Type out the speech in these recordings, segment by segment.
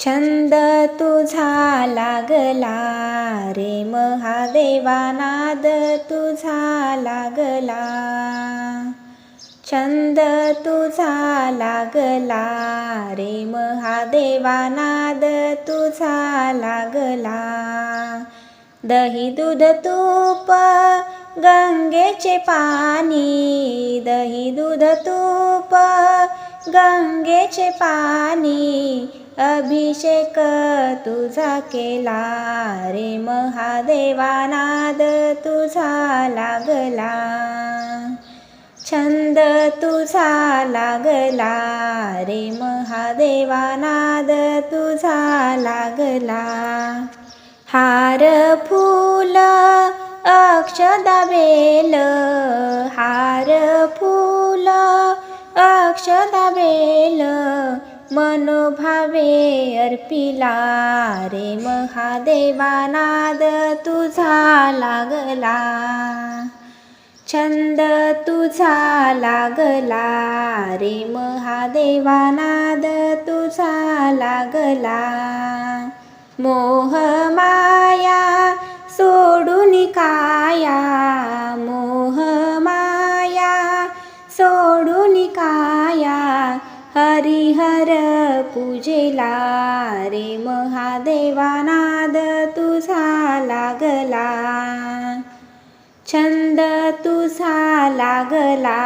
छंद तुझा लागला रे महादेवानाद तुझा लागला. छंद तुझा लागला रे महादेवानाद तुझा लागला. दही दूध तूप गंगेचे पाणी. दही दूध तूप गंगेचे पाणी. अभिषेक तुझा केला रे महादेवानाद तुझा लागला. छंद तुझा लागला रे महादेवानाद तुझा लागला. हार फूल अक्षदा बेल. हार फूल अक्षदा बेल. मनोभावे अर्पिला रे महादेवा नाद तुझा लागला. छंद तुझा लागला रे महादेवा नाद तुझा लागला. मोह माया सोडून काया हरिहर पूजेला रे महादेवानाद तुझा लागला. छंद तुझा लागला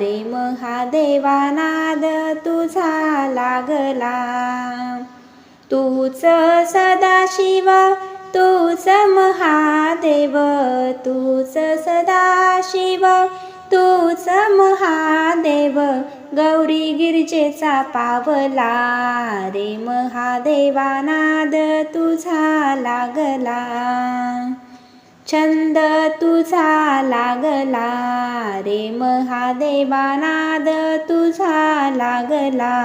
रे महादेवानाद तुझा लागला. तूच सदाशिव तूच महादेव तूच सदाशिव तूच महादेव गौरी गिरजेचा पावला. रे महादेवा नाद तुझा लागला. छंद तुझा लागला. रे महादेवा नाद तुझा लागला.